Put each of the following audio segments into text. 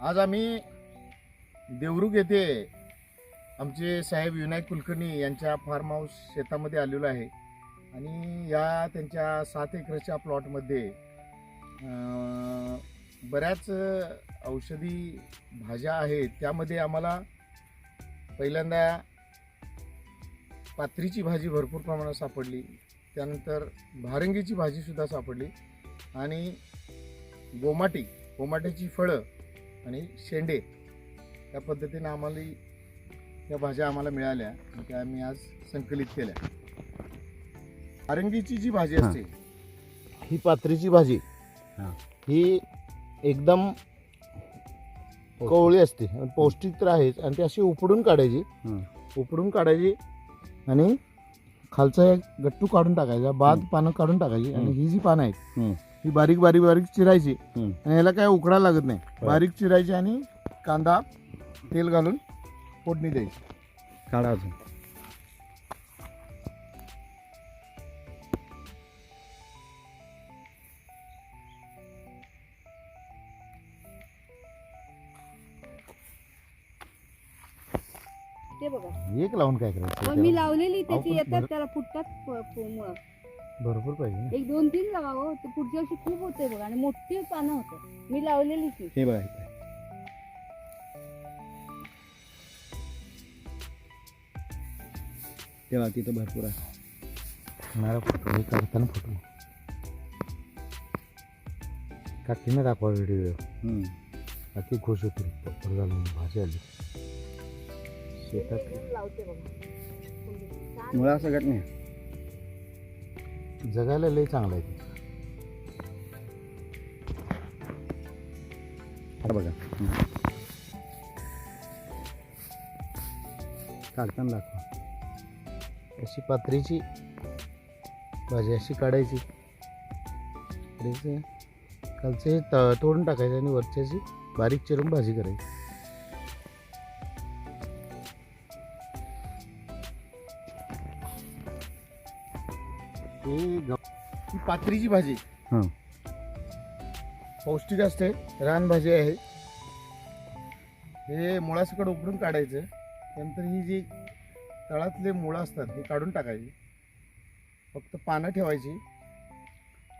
आज आम्ही देवरुख येथे आमचे साहेब विनायक कुलकर्णी यांच्या फार्म हाऊस शेतामध्ये आलेलो आहे. आणि या त्यांच्या सात एकरच्या प्लॉटमध्ये बऱ्याच औषधी भाज्या आहेत. त्यामध्ये आम्हाला पहिल्यांदा पात्रीची भाजी भरपूर प्रमाणात सापडली. त्यानंतर भारंगीची भाजीसुद्धा सापडली. आणि गोमाटी गोमाट्याची फळं आणि शेंडे या पद्धतीने आम्हाला या भाज्या आम्हाला मिळाल्या आणि त्या आम्ही आज संकलित केल्या भारंगीची जी भाजी. असते ही पात्रीची भाजी हां. एकदम कवळी असते आणि पौष्टिक तर आहेच आणि ती अशी उपडून काढायची. उपडून काढायची आणि खालचा एक गट्टू काढून टाकायचा बाद. पानं काढून टाकायची आणि. ही जी पानं आहेत हं. बारीक बारीक बारीक चिरायची. आणि ह्याला काय उकडा लागत नाही. बारीक चिरायची आणि कांदा तेल घालून फोडणी द्यायची काढा अजून ते बघा एक लावून काय मग मी करायचं लावलेली त्याची येतात त्याला फुटतात प- प- मुळं. भरपूर पाहिजे ना. एक दोन तीन लावा हो. ते पुढच्या वर्षी खूप होते बघा. आणि मोठी पानं होतं. मी लावलेली ती. हे बघा इथे. तेव्हा तिथं भरपूर आहे. मला फोटो मी काढताना फोटो. काकीने दाखवा व्हिडिओ हम्म. काकी खुश होतील. पप्पर झालं भाजी आली. शेतात. लावते बघा. छान. मुळा सगळ्यात नाही. जगायला लय चांगलं आहे बघा. काढताना दाखवा अशी पात्रीची भाजी अशी काढायची काढायचं. खालचे तोडून टाकायचे आणि वरच्याची बारीक चिरून भाजी करायची हे ही पात्रीची भाजी. हं. पौष्टिक असते रानभाजी आहे. हे मुळासकट उपडून काढायचं नंतर ही जी तळातले मुळं असतात हे काढून टाकायची. फक्त पानं ठेवायची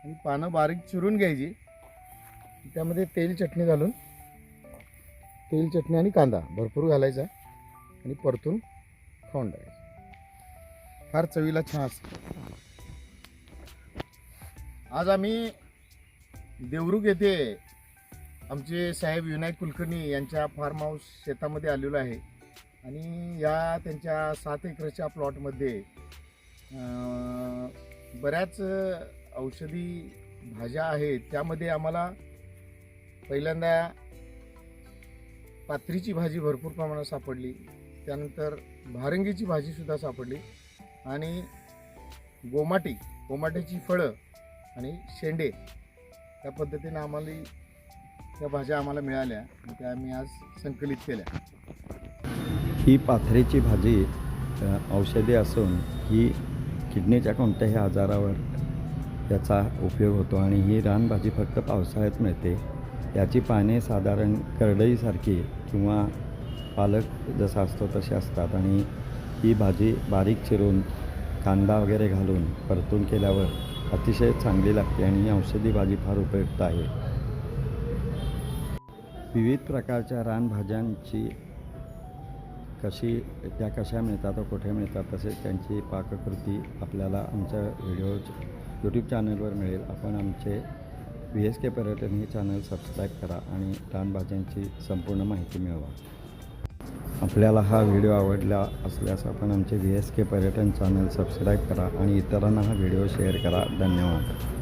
आणि पानं बारीक चिरून घ्यायची. त्यामध्ये तेल चटणी घालून. तेल चटणी आणि कांदा भरपूर घालायचा आणि परतून खाऊन टाकायचं. फार चवीला छान असतं. आज आम्ही देवरुख येथे आमचे साहेब विनायक कुलकर्णी यांच्या फार्म हाऊस शेतामध्ये आलेलो आहे. आणि या त्यांच्या सात एकरच्या प्लॉटमध्ये बऱ्याच औषधी भाज्या आहेत. त्यामध्ये आम्हाला पहिल्यांदा पात्रीची भाजी भरपूर प्रमाणात सापडली. त्यानंतर भारंगीची भाजीसुद्धा सापडली. आणि गोमाटी गोमाट्याची फळं आणि शेंडे त्या पद्धतीनं आम्हाला त्या भाज्या आम्हाला मिळाल्या. त्या आम्ही आज संकलित केल्या. ही पाथरीची भाजी औषधी असून ही किडनीच्या कोणत्याही आजारावर याचा उपयोग होतो आणि ही रानभाजी फक्त पावसाळ्यात मिळते. याची पाने साधारण करडईसारखी किंवा पालक जसा असतो तसे असतात. आणि ही भाजी बारीक चिरून कांदा वगैरे घालून परतून केल्यावर अतिशय चांगली लागते आणि ही औषधी भाजी फार उपयुक्त आहे. विविध प्रकारच्या रानभाज्यांची कशी त्या कशा मिळतात व कुठे मिळतात तसेच त्यांची पाककृती आपल्याला आमच्या व्हिडिओ यूट्यूब चॅनलवर मिळेल. आपण आमचे व्ही एस के पर्यटन हे चॅनल सबस्क्राईब करा आणि रानभाज्यांची संपूर्ण माहिती मिळवा. आपल्याला हा व्हिडिओ आवडला असल्यास आपण आमचे व्ही एस के पर्यटन चॅनल सबस्क्राईब करा आणि इतरांना हा व्हिडिओ शेअर करा. धन्यवाद.